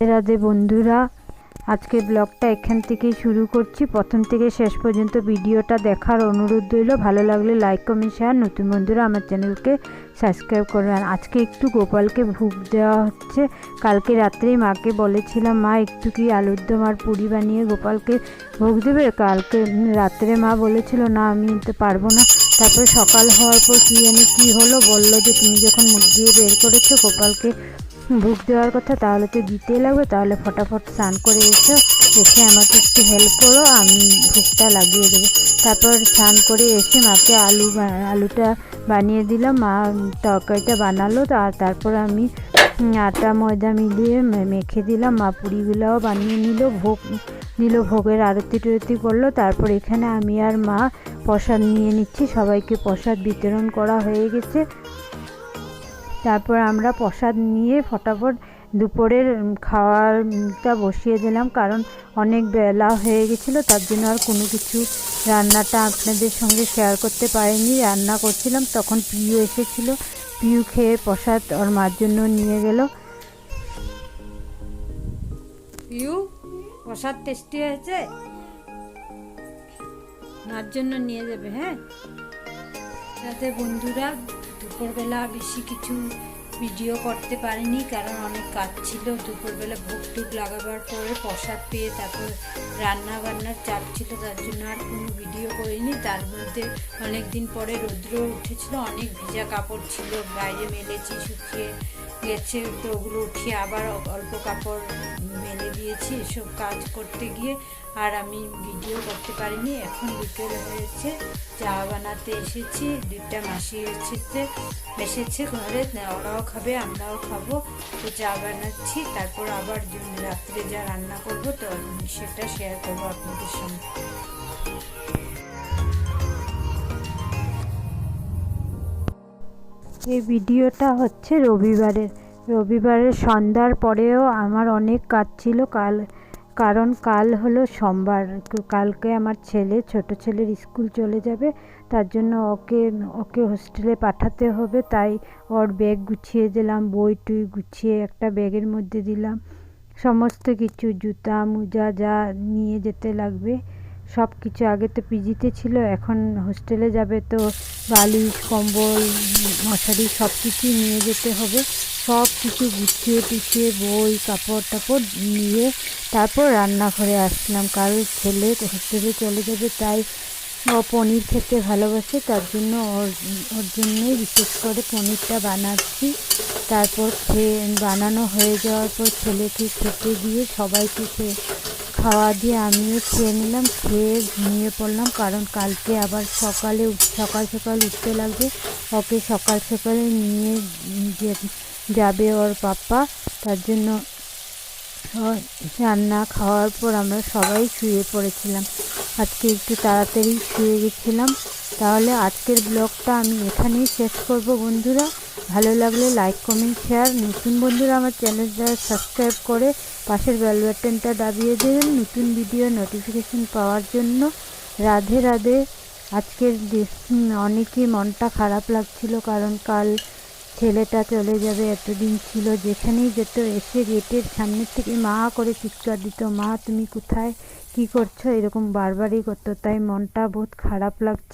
রাধে বন্ধুরা, আজকে ব্লগটা এখান থেকেই শুরু করছি। প্রথম থেকে শেষ পর্যন্ত ভিডিওটা দেখার অনুরোধ রইল। ভালো লাগলে লাইক কমেন্ট শেয়ার নতুন বন্ধুরা, আমার চ্যানেলকে সাবস্ক্রাইব করবেন আজকে একটু গোপালকে ভোগ দেওয়া হচ্ছে। কালকে রাত্রেই মাকে বলেছিলাম, মা, একটু কি আলুর দম আর পুরি বানিয়ে গোপালকে ভোগ দেবে? কালকে রাত্রে মা বলেছিল, না, আমি তো পারব না। তারপরে সকাল হওয়ার পর কী জানি কী হলো? বলল যে, তুমি যখন মুখ দিয়ে বের করেছ, গোপালকে ভোগ দেওয়ার কথা, তাহলে তো দিতেই লাগবে। তাহলে ফটাফট স্নান করে এসো, এসে আমাকে একটু হেল্প করো, আমি ভোগটা লাগিয়ে দেবো। তারপর স্নান করে এসে মাকে আলু আলুটা বানিয়ে দিলাম। মা তরকারিটা বানালো, আর তারপর আমি আটা, ময়দা মিলিয়ে মেখে দিলাম। মা পুরিগুলোও বানিয়ে নিল, ভোগ নিল, ভোগের আরতি টরতি করল। তারপর এখানে আমি আর মা প্রসাদ নিয়ে নিচ্ছি। সবাইকে প্রসাদ বিতরণ করা হয়ে গেছে। তারপর আমরা প্রসাদ নিয়ে ফটাফট দুপুরের উম, খাওয়ারটা বসিয়ে দিলাম কারণ অনেক বেলা হয়ে গেছিল তার জন্য আর কোনো কিছু রান্নাটা আপনাদের সঙ্গে শেয়ার করতে পারিনি রান্না করছিলাম তখন পিউ এসেছিল পিউ খেয়ে প্রসাদ ওর মার জন্য নিয়ে গেল। পিউ প্রসাদ টেস্টি হয়েছে? মার জন্য নিয়ে যাবে হ্যাঁ? যাতে বন্ধুরা দুপুরবেলা বেশি কিছু ভিডিও করতে পারিনি, কারণ অনেক কাজ ছিল। দুপুরবেলা ভোগ টুক লাগাবার পরে প্রসাদ পেয়ে তারপর রান্না বান্নার চাপ ছিল, তার জন্য আর কোনো ভিডিও করিনি। তার মধ্যে অনেক দিন পরে রৌদ্র উঠেছিল, অনেক ভিজা কাপড় ছিল, বাইরে মেলেছি, শুকিয়ে গেছে, তো ওগুলো উঠিয়ে আবার অল্প কাপড় মেলে দিয়েছি এসব কাজ করতে গিয়ে। আর আমি ভিডিও করতে পারিনি, এখন বিকেল হয়েছে, চা বানাতে এসেছি, দুইটা মাসি এসেছে এসেছে ঘরে, ওরাও খাবে, আমরাও খাব। তো চা বানাচ্ছি, তারপর আবার রাত্রে যা রান্না করব, তো সেটা শেয়ার করব আপনাদের সঙ্গে। এই ভিডিওটা হচ্ছে রবিবারের। রবিবারের সন্ধ্যার পরেও আমার অনেক কাজ ছিল, কাল কারণ কাল হলো সোমবার। কালকে আমার ছেলে, ছোট ছেলের স্কুল চলে যাবে, তার জন্য ওকে ওকে হোস্টেলে পাঠাতে হবে। তাই ওর ব্যাগ গুছিয়ে দিলাম, বই টুই গুছিয়ে একটা ব্যাগের মধ্যে দিলাম। সমস্ত কিছু, জুতা, মোজা যা নিয়ে যেতে লাগবে, সব কিছু আগে তো পিজিতে ছিল, এখন হোস্টেলে যাবে তো বালিশ, কম্বল, মশারি সব কিছুই নিয়ে যেতে হবে। সব কিছু গুছিয়ে টুছিয়ে বই, কাপড় টাপড় নিয়ে তারপর রান্নাঘরে আসলাম। কারোর ছেলে হোস্টেলে চলে যাবে, তাই ও পনির খেতে ভালোবাসে, তার জন্য ওর ওর জন্যই বিশেষ করে পনিরটা বানাচ্ছি। তারপর খেয়ে, বানানো হয়ে যাওয়ার পর ছেলেকে খেতে দিয়ে সবাইকে খেয়ে, খাওয়া দিয়ে আমিও খেয়ে নিলাম, খেয়ে ঘুমিয়ে পড়লাম। কারণ কালকে আবার সকালে সকাল সকাল উঠতে লাগবে। ওকে সকাল সকালে নিয়ে যে যাবে ওর পাপ্পা। তার জন্য রান্না খাওয়ার পর আমরা সবাই শুয়ে পড়েছিলাম। আজকে একটু তাড়াতাড়ি শুয়ে গেছিলাম। তাহলে আজকের ব্লগটা আমি এখানেই শেষ করব বন্ধুরা। ভালো লাগলে লাইক কমেন্ট শেয়ার নতুন বন্ধুরা আমার চ্যানেলটা সাবস্ক্রাইব করে পাশের বেল বাটনটা দাবিয়ে দেবেন নতুন ভিডিও নোটিফিকেশন পাওয়ার জন্য। রাধে রাধে। আজকের অনেকই মনটা খারাপ লাগছিল কারণ কাল ছেলেটা চলে যাবে এতদিন ছিল, যেখানেই যেত, এসে গেটের সামনের থেকে মা করে চিৎকার দিত, মা, তুমি কোথায়? কি করছ? এরকম বারবারই করতো, তাই মনটা বহুত খারাপ লাগছে।